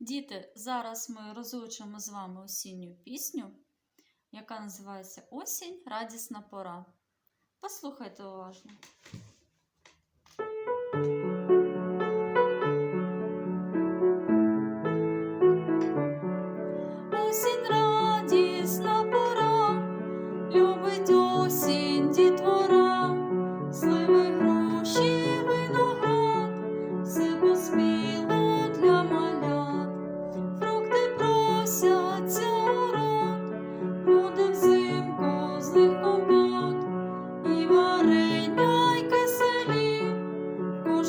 Діти, зараз ми розучимо з вами осінню пісню, яка називається Осінь радісна пора. Послухайте уважно.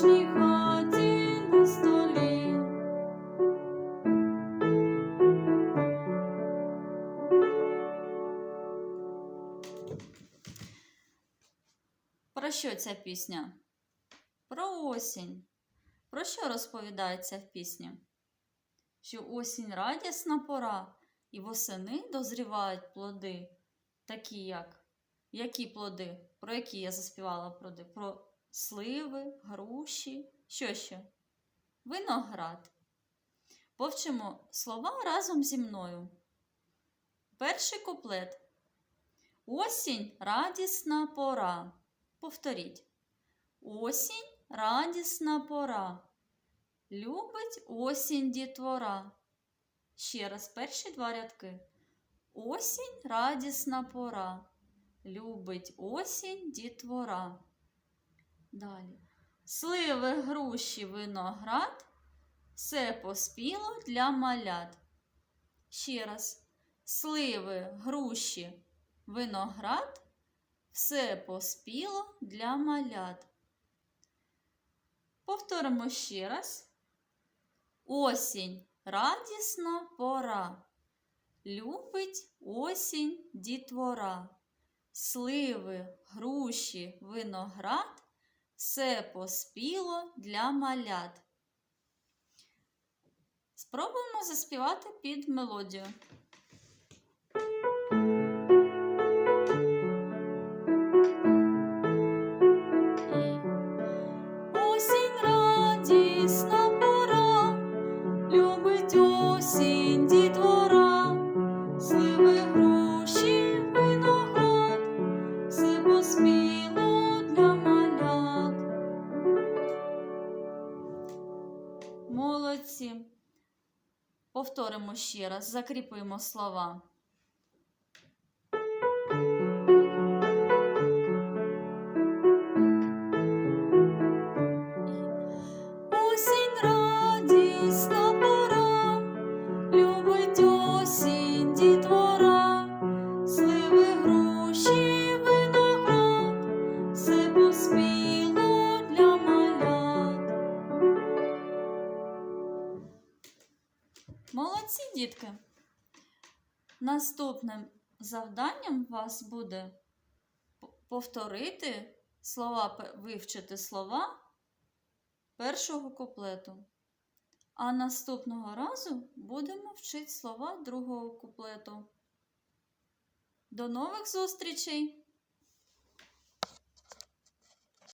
Про що ця пісня? Про осінь. Про що розповідається в пісні? Що осінь радісна пора, і восени дозрівають плоди, такі як які плоди? Про які я заспівала плоди? Про сливи, груші, що ще? Виноград. Повчимо слова разом зі мною. Перший куплет. Осінь радісна пора. Повторіть. Осінь радісна пора. Любить осінь дітвора. Ще раз перші два рядки. Осінь радісна пора. Любить осінь дітвора. Далі. Сливи, груші, виноград. Все поспіло для малят. Ще раз. Сливи, груші, виноград. Все поспіло для малят. Повторимо ще раз. Осінь радісна пора. Любить осінь дітвора. Сливи, груші, виноград. Все поспіло для малят. Спробуємо заспівати під мелодію. Повторимо ще раз, закріпимо слова. Молодці, дітки! Наступним завданням вас буде повторити слова, вивчити слова першого куплету. А наступного разу будемо вчити слова другого куплету. До нових зустрічей!